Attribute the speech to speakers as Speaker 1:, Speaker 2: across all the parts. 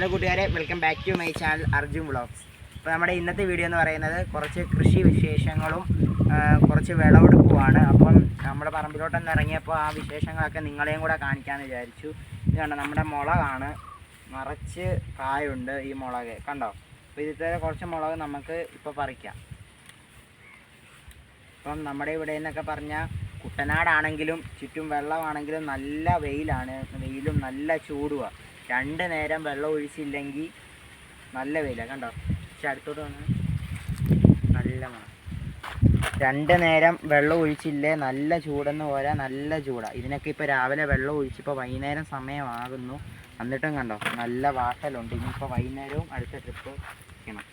Speaker 1: Hello കൂട്ടുകാരെ welcome back to my channel Arjun vlogs അപ്പോൾ നമ്മുടെ ഇന്നത്തെ വീഡിയോ എന്ന് പറയുന്നത് കുറച്ച് കൃഷി വിശേഷങ്ങളും കുറച്ച് വിളവെടുപ്പുമാണ്. അപ്പം നമ്മുടെ പറമ്പിലോട്ടൊന്ന് ഇറങ്ങിയപ്പോൾ ആ വിശേഷങ്ങളൊക്കെ നിങ്ങളെയും കൂടെ കാണിക്കാമെന്ന് വിചാരിച്ചു. ഇത് കണ്ടോ നമ്മുടെ മുളകാണ്. നിറച്ച് കായുണ്ട് ഈ മുളക്. കണ്ടോ? അപ്പോൾ ഇതിൽ കുറച്ച് മുളക് നമുക്ക് ഇപ്പോൾ പറിക്കാം. ഇപ്പം നമ്മുടെ ഇവിടെ നിന്നൊക്കെ പറഞ്ഞാൽ കുട്ടനാടാണെങ്കിലും ചുറ്റും വെള്ളമാണെങ്കിലും നല്ല വെയിലാണ്. വെയിലും നല്ല ചൂടുമാണ് രണ്ട് നേരം വെള്ളം ഒഴിച്ചില്ലെങ്കിൽ നല്ല വെയിലാണ് കണ്ടോ? പക്ഷെ അടുത്തോട്ട് വന്ന്. നല്ല മണം. രണ്ട് നേരം വെള്ളം ഒഴിച്ചില്ലേ നല്ല ചൂടെന്ന് പോരാ നല്ല ചൂടാണ് ഇതിനൊക്കെ ഇപ്പോൾ രാവിലെ വെള്ളം ഒഴിച്ചിപ്പോൾ വൈകുന്നേരം സമയമാകുന്നു. എന്നിട്ടും കണ്ടോ നല്ല വാട്ടലുണ്ട്. ഇനിയിപ്പോൾ വൈകുന്നേരവും അടുത്ത ട്രിപ്പ് വയ്ക്കണം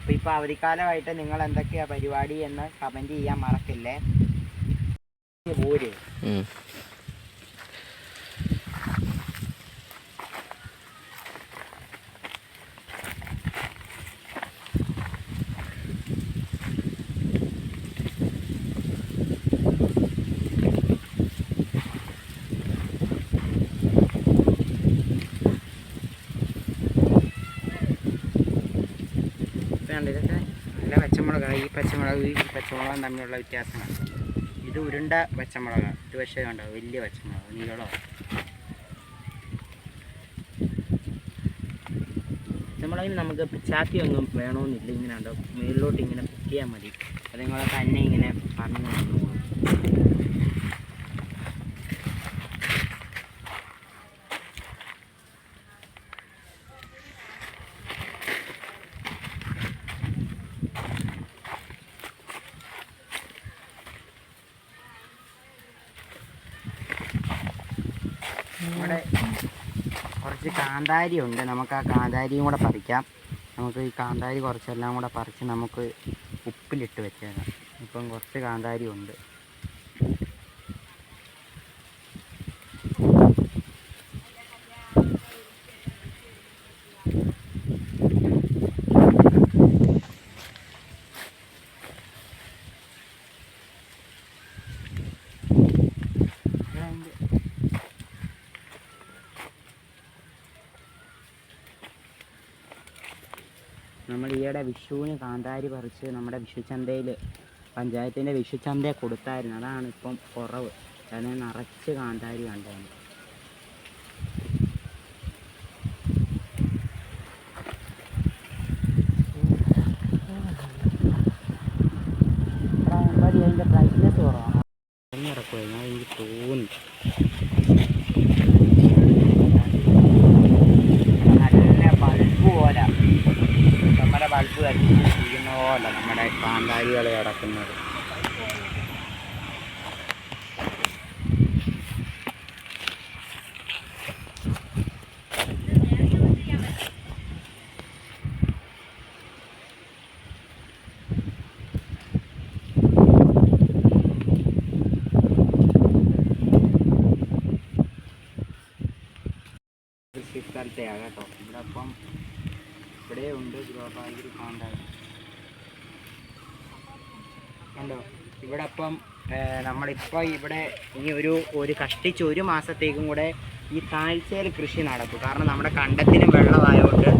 Speaker 1: അപ്പോൾ ഇപ്പോൾ അവധിക്കാലമായിട്ട് നിങ്ങൾ എന്തൊക്കെയാണ് പരിപാടി എന്ന് കമന്റ് ചെയ്യാൻ മറക്കില്ലേ? ഊര് ഇതാണ് ഇതൊക്കെ നല്ല പച്ചമുളകാണ്. ഈ പച്ചമുളക് ഈ പച്ചമുളകും തമ്മിലുള്ള വ്യത്യാസമാണ്. ഇത് ഉരുണ്ട പച്ചമുളകാണ് ഇത് പക്ഷേ കണ്ടോ? വലിയ പച്ചമുളക്. നീളോ? പച്ചമുളകിന് നമുക്ക് ചാത്തി ഒന്നും വേണമെന്നില്ല ഇങ്ങനെ ഉണ്ടോ മേളിലോട്ട് ഇങ്ങനെ പൊക്കിയാൽ മതി. അതുങ്ങളെ തന്നെ ഇങ്ങനെ പറഞ്ഞു ഇവിടെ കുറച്ച് കാന്താരി ഉണ്ട് നമുക്ക് ആ കാന്താരിയും കൂടെ പറിക്കാം. നമുക്ക് ഈ കാന്താരി കുറച്ചെല്ലാം കൂടെ പറിച്ച് നമുക്ക് ഉപ്പിലിട്ട് വെച്ചേക്കാം. ഇപ്പം കുറച്ച് കാന്താരി ഉണ്ട് ഇവിടെ ഉണ്ട്. നമ്മൾ ഈയിടെ വിഷുവിന് കാന്താരി പറിച്ച് നമ്മുടെ വിഷുചന്തയിൽ പഞ്ചായത്തിന്റെ വിഷുചന്തയിൽ കൊടുത്തായിരുന്നു. അതാണ് ഇപ്പം കുറവ്. അതിനെ നിറച്ച് കാന്താരി കണ്ടാണ് സ്ഥലത്തെയാണ് കേട്ടോ. ഇവിടെ അപ്പം ഇവിടെ ഉണ്ട് ഗ്രോബാഗിൽ കോണ്ടാക്ട് കണ്ടോ? ഇവിടെ അപ്പം നമ്മളിപ്പോൾ ഇവിടെ ഇനി ഒരു ഒരു കഷ്ടിച്ച് ഒരു മാസത്തേക്കും കൂടെ ഈ താഴ്ചയിൽ കൃഷി നടക്കും. കാരണം നമ്മുടെ കണ്ടത്തിനും വെള്ളമായതുകൊണ്ട്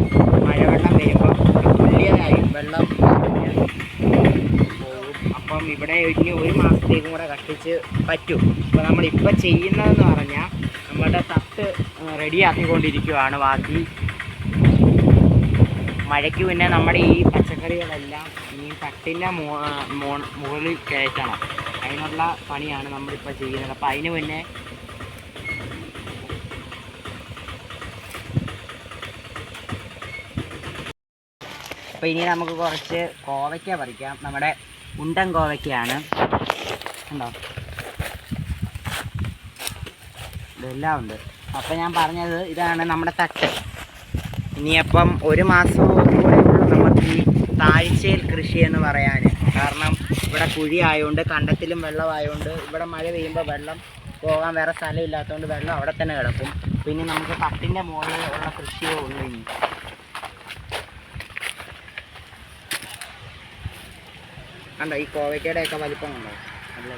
Speaker 1: മഴവെള്ളം വരുമ്പോൾ തുല്യതായി വെള്ളം അപ്പം ഇവിടെ ഇനി ഒരു മാസത്തേക്കും കൂടെ കഷ്ടിച്ച് പറ്റും. അപ്പോൾ നമ്മളിപ്പോൾ ചെയ്യുന്നതെന്ന് പറഞ്ഞാൽ നമ്മുടെ തട്ട് റെഡിയാക്കിക്കൊണ്ടിരിക്കുവാണ് ബാക്കി. മഴയ്ക്ക് പിന്നെ നമ്മുടെ ഈ പച്ചക്കറികളെല്ലാം ഇനി തട്ടിന്റെ മുകളിൽ കയറ്റണം. അതിനുള്ള പണിയാണ് നമ്മളിപ്പോൾ ചെയ്യുന്നത്. അപ്പോൾ അതിന് മുന്നേ അപ്പോൾ ഇനി നമുക്ക് കുറച്ച് കോവയ്ക്ക പറിക്കാം. നമ്മുടെ ഉണ്ടൻ കോവയ്ക്കയാണ് ഉണ്ടോ ഇതെല്ലാം ഉണ്ട്. അപ്പം ഞാൻ പറഞ്ഞത് ഇതാണ് നമ്മുടെ തട്ട്. ഇനിയപ്പം ഒരു മാസം കൂടെ നമുക്ക് ഈ താഴ്ചയിൽ കൃഷി എന്ന് പറയാൻ കാരണം ഇവിടെ കുഴി ആയതുകൊണ്ട് കണ്ടത്തിലും വെള്ളമായതുകൊണ്ട് ഇവിടെ മഴ പെയ്യുമ്പോൾ വെള്ളം പോകാൻ വേറെ സ്ഥലം ഇല്ലാത്തതുകൊണ്ട് വെള്ളം അവിടെ തന്നെ കിടക്കും. പിന്നെ നമുക്ക് തട്ടിന്റെ മുകളിൽ ഉള്ള കൃഷിയേ ഉള്ളൂ ഇനി. കണ്ടോ ഈ കോവയ്ക്കയുടെ ഒക്കെ വലിപ്പം കണ്ടോ? നല്ല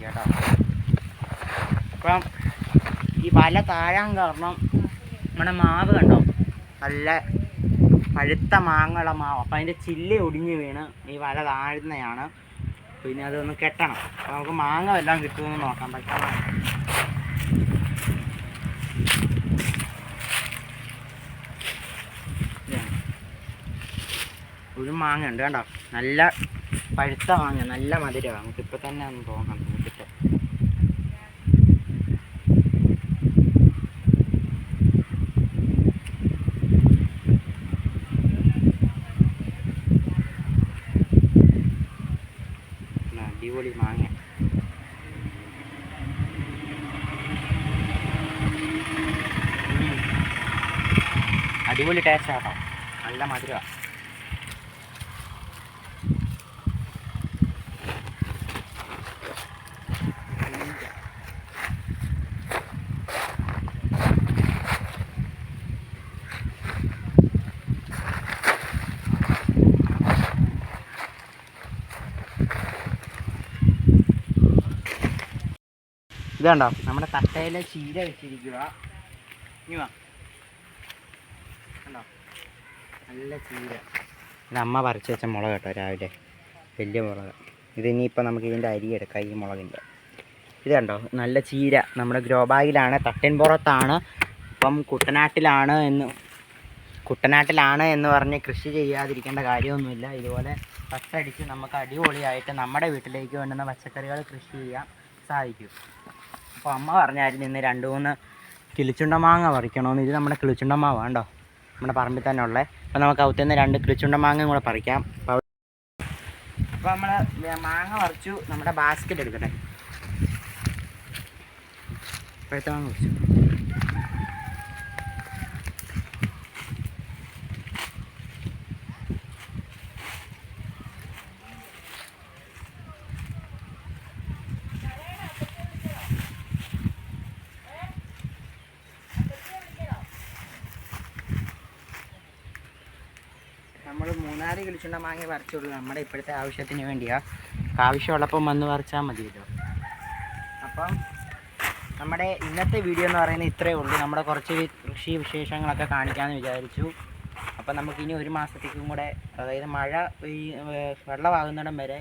Speaker 1: അടിപൊളി കേട്ടോ. അപ്പം ഈ വല താഴാൻ കാരണം നമ്മുടെ മാവ് കണ്ടോ? നല്ല പഴുത്ത മാങ്ങയുടെ മാവ്. അപ്പം അതിന്റെ ചില്ല ഒടിഞ്ഞ് വീണ് ഈ വല താഴ്ന്നതാണ് പിന്നെ അതൊന്ന് കെട്ടണം. അപ്പം നമുക്ക് മാങ്ങ വല്ലതും കിട്ടുമെന്ന് നോക്കാം. ഇതാണ്. ഒരു മാങ്ങ ഉണ്ട് കണ്ടോ? നല്ല പഴുത്ത മാങ്ങ നല്ല മധുരമാണ്. നമുക്ക് ഇപ്പം തന്നെ ഒന്ന് തോന്നാം നോക്കിയിട്ട് നല്ല അടിപൊളി മാങ്ങ. അടിപൊളി നല്ല മധുരമാണ് ഇതുണ്ടോ? നമ്മുടെ തട്ടയില ചീര വെച്ചിരിക്കുക. ഇനി വാ. കണ്ടോ? നല്ല ചീര. ഇത് അമ്മ പറിച്ച് വെച്ച മുളക് കേട്ടോ രാവിലെ. വലിയ മുളക്. ഇത് ഇനിയിപ്പോൾ നമുക്ക് ഇതിന്റെ അരി എടുക്കാം ഈ മുളകിന്റെ ഇത് കണ്ടോ? നല്ല ചീര. നമ്മുടെ ഗ്രോ ബാഗിലാണ് തട്ടിൻപുറത്താണ് ഇപ്പം കുട്ടനാട്ടിലാണ് എന്ന് കുട്ടനാട്ടിലാണ് എന്ന് പറഞ്ഞ് കൃഷി ചെയ്യാതിരിക്കേണ്ട കാര്യമൊന്നുമില്ല. ഇതുപോലെ പച്ചടിച്ച് നമുക്ക് അടിപൊളിയായിട്ട് നമ്മുടെ വീട്ടിലേക്ക് വേണ്ടുന്ന പച്ചക്കറികൾ കൃഷി ചെയ്യാൻ സാധിക്കും. അപ്പോൾ അമ്മ പറഞ്ഞായിരുന്നു ഇന്ന് രണ്ട് മൂന്ന് കിളിച്ചുണ്ട മാങ്ങ പറിക്കണമെന്ന് ഇത് നമ്മുടെ കിളിച്ചുണ്ട മാവ കണ്ടോ? നമ്മുടെ പറമ്പിൽ തന്നെ ഉള്ളത് അപ്പോൾ നമുക്ക് അവിടുത്തെ നിന്ന് രണ്ട് കിളിച്ചുണ്ട മാങ്ങയും കൂടെ പറിക്കാം. അപ്പോൾ അപ്പോൾ നമ്മൾ മാങ്ങ പറിച്ചു. നമ്മുടെ ബാസ്ക്കറ്റ് എടുക്കട്ടെ. ഇപ്പോഴത്തെ മാങ്ങ പറിച്ചു നമ്മൾ മൂന്നാൽ കിളിച്ചുണ്ട മാങ്ങ പറിച്ചുള്ളൂ. നമ്മുടെ ഇപ്പോഴത്തെ ആവശ്യത്തിന് വേണ്ടിയാ. ആവശ്യമുള്ളപ്പം വന്ന് പറിച്ചാൽ മതിയല്ലോ. അപ്പം നമ്മുടെ ഇന്നത്തെ വീഡിയോ എന്ന് പറയുന്നത് ഇത്രയേ ഉള്ളൂ. നമ്മുടെ കുറച്ച് കൃഷി വിശേഷങ്ങളൊക്കെ കാണിക്കാമെന്ന് വിചാരിച്ചു. അപ്പം നമുക്കിനി ഒരു മാസത്തേക്കും കൂടെ അതായത് മഴ ഈ വെള്ളമാകുന്നിടം വരെ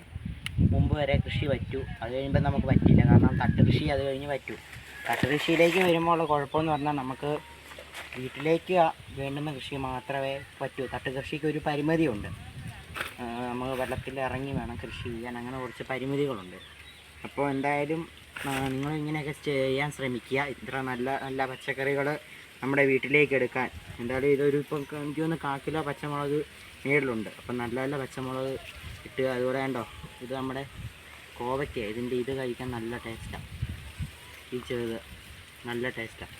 Speaker 1: മുമ്പ് വരെ കൃഷി പറ്റൂ. അത് കഴിയുമ്പോൾ നമുക്ക് പറ്റില്ല. കാരണം തട്ട് കൃഷി അത് കഴിഞ്ഞ് പറ്റൂ. തട്ട് കൃഷിയിലേക്ക് വരുമ്പോൾ ഉള്ള കുഴപ്പമെന്ന് പറഞ്ഞാൽ നമുക്ക് വീട്ടിലേക്ക് വേണ്ടുന്ന കൃഷി മാത്രമേ പറ്റൂ. തട്ട് കൃഷിക്ക് ഒരു പരിമിതിയുണ്ട്. നമ്മൾ വെള്ളത്തിൽ ഇറങ്ങി വേണം കൃഷി ചെയ്യാൻ. അങ്ങനെ കുറച്ച് പരിമിതികളുണ്ട്. അപ്പോൾ എന്തായാലും നിങ്ങൾ ഇങ്ങനെയൊക്കെ ചെയ്യാൻ ശ്രമിക്കുക. ഇത്ര നല്ല നല്ല പച്ചക്കറികൾ നമ്മുടെ വീട്ടിലേക്ക് എടുക്കാൻ. എന്തായാലും ഇതൊരു ഇപ്പം എനിക്ക് തോന്നുന്നു കാക്കിലോ കിലോ പച്ചമുളക് മേളിലുണ്ട്. അപ്പം നല്ല നല്ല പച്ചമുളക് ഇട്ട് അതുപോലെ കണ്ടോ ഇത് നമ്മുടെ കോവയ്ക്ക. ഇതിന്റെ ഇത് കഴിക്കാൻ നല്ല ടേസ്റ്റാണ് ഈ ചെറുത് നല്ല ടേസ്റ്റാണ്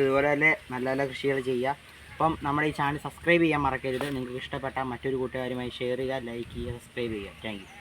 Speaker 1: ഇതുപോലെ തന്നെ നല്ല നല്ല കൃഷികൾ ചെയ്യുക. അപ്പം നമ്മുടെ ഈ ചാനൽ സബ്സ്ക്രൈബ് ചെയ്യാൻ മറക്കരുത്. നിങ്ങൾക്ക് ഇഷ്ടപ്പെട്ട മറ്റൊരു കൂട്ടുകാരുമായി ഷെയർ ചെയ്യുക ലൈക്ക് ചെയ്യുക സബ്സ്ക്രൈബ് ചെയ്യുക. താങ്ക്